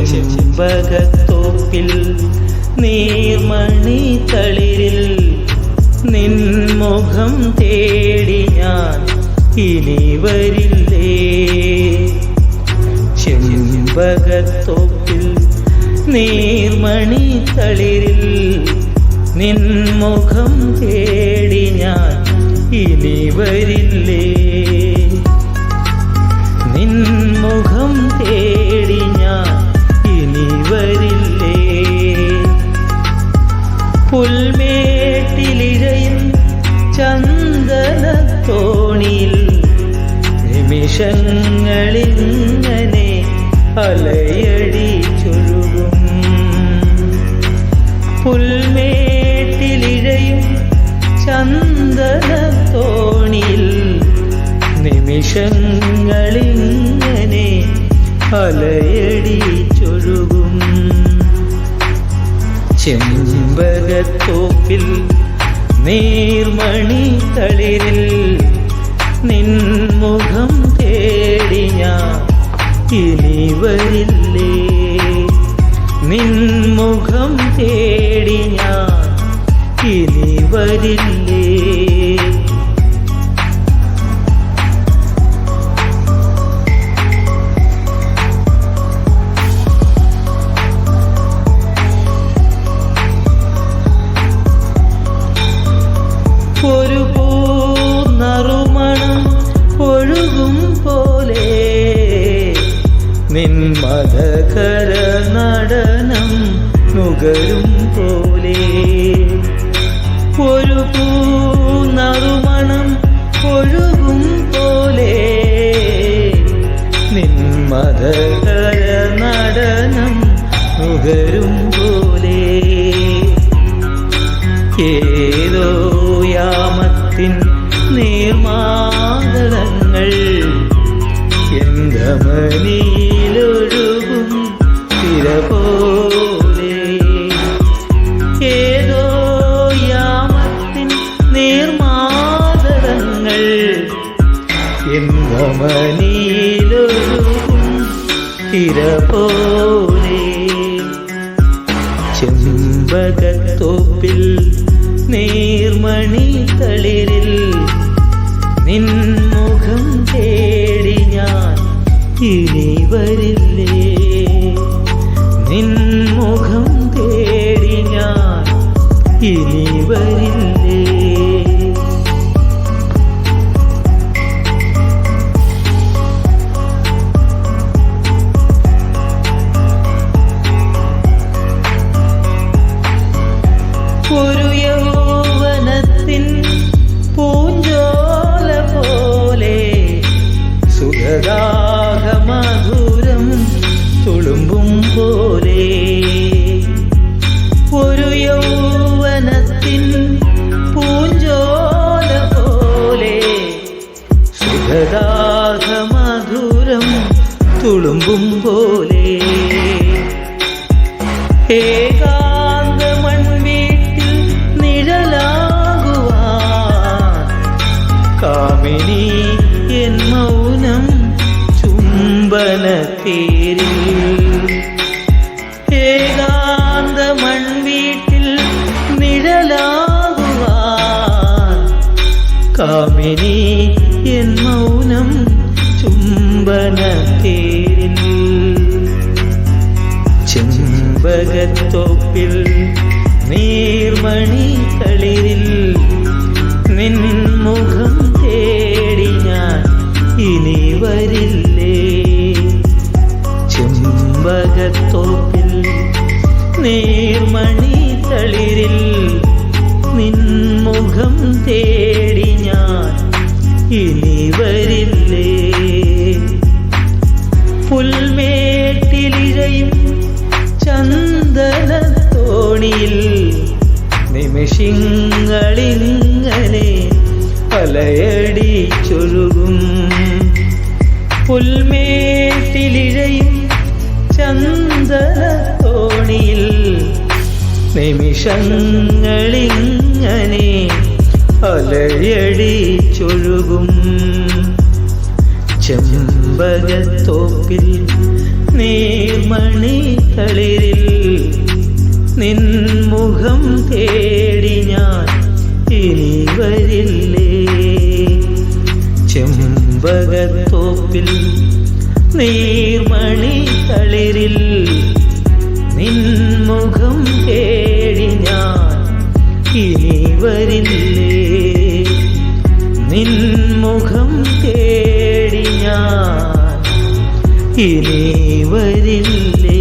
ചെമ്പകത്തോപ്പിൽ നീർമണി തളിരിൽ നിൻമുഖം തേടി ഞാൻ ഇനി വരില്ലേ? ചെമ്പകത്തോപ്പിൽ നീർമണി തളിരിൽ നിൻമുഖം തേടി ഞാൻ ഇനി വരില്ലേ? പുൽമേട്ടിലിഴയും ചന്ദനത്തോണിയിൽ നിമിഷങ്ങളിങ്ങനെ അലയടി ചൊഴുകും പുൽമേട്ടിലിഴയും ചന്ദനത്തോണിയിൽ നിമിഷങ്ങളിങ്ങനെ ചെമ്പകത്തോപ്പിൽ നീർമണി തളിരിൽ നിൻമുഖം തേടി ഞാൻ ഇനി വരില്ലേ? നിൻമുഖം തേടി ഞാൻ ഇനി വരില്ലേ? നിൻ നടനം നുകരും പോലെ. ഒരു പൂനറുമണം ഒഴുകും പോലെ. നിൻ നടനം നുകരും പോലെ. ഏതോ യാമത്തിൻ നീർമാതളങ്ങൾ എന്തമനിയിലൊഴുകും തിര പോലെ ചെമ്പകത്തോപ്പിൽ നീർമണി തളിരിൽ നിൻമുഖം തേടി ഞാൻ ഇനി വരില്ലേ? കാമിനി എൻ മൗനം ചുംബനത്തേരിൽ ചെമ്പകത്തോപ്പിൽ നീർമണി കളിരിൽ നിൻമുഖം തേടി ഞാൻ ഇനി വരില്ലേ? ചെമ്പകത്തോപ്പിൽ നീർമണി തളിരിൽ നിൻമുഖം തേടി ഇനി വരില്ലേ പുൽമേട്ടിലിഴയും ചന്ദനത്തോണിയിൽ നിമിഷങ്ങളിങ്ങനെ പലയടിച്ചൊഴുകും. ചൊഴുകും പുൽമേട്ടിലിഴയും ചന്ദനത്തോണിയിൽ നിമിഷങ്ങളിങ്ങനെ അലയടി ചൊഴുകും ചെമ്പകത്തോപ്പിൽ നീർമണി തളിരിൽ നിൻമുഖം തേടി ഞാൻ ഇനി വരില്ലേ? ചെമ്പകത്തോപ്പിൽ നീർമണി തളിരിൽ ഇനി വരില്ലേ